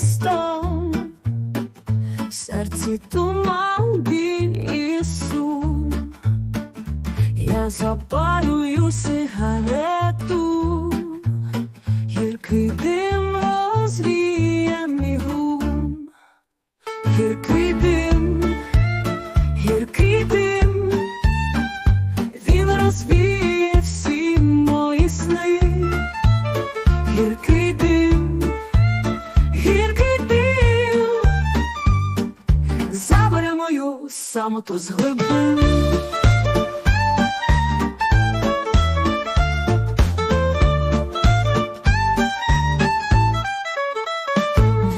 містом, в серці туман, біль і сум. Я запалюю сигарету, гіркий дим розвіє мій гум, гіркий дим, гіркий дим, він розвіє самоту з глибин.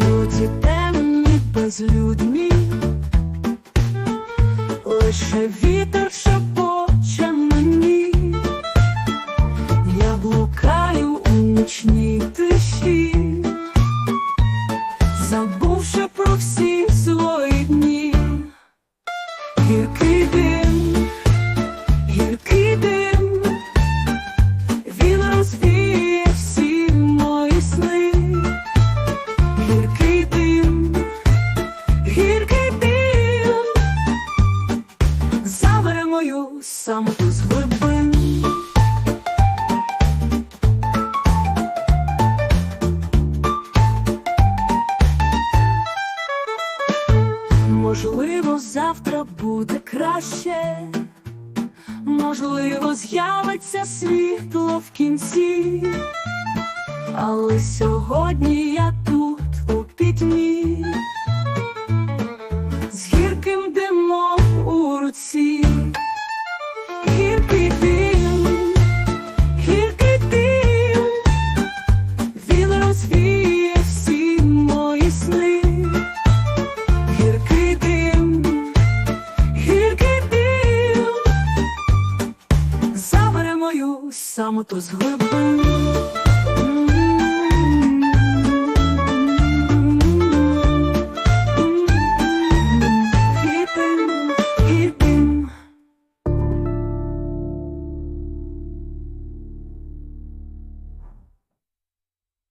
Вулиці темні безлюдні, лише вітер шепоче дим, він розвіє всі мої сни. Гіркий дим, гіркий дим, забере мою самоту з. Можливо, завтра буде краще, можливо, з'явиться світло в кінці. Але сьогодні я тут у пітьмі, з гірким димом у руці, гіркий дим, гіркий дим, він розвіє мою самоту з глибин.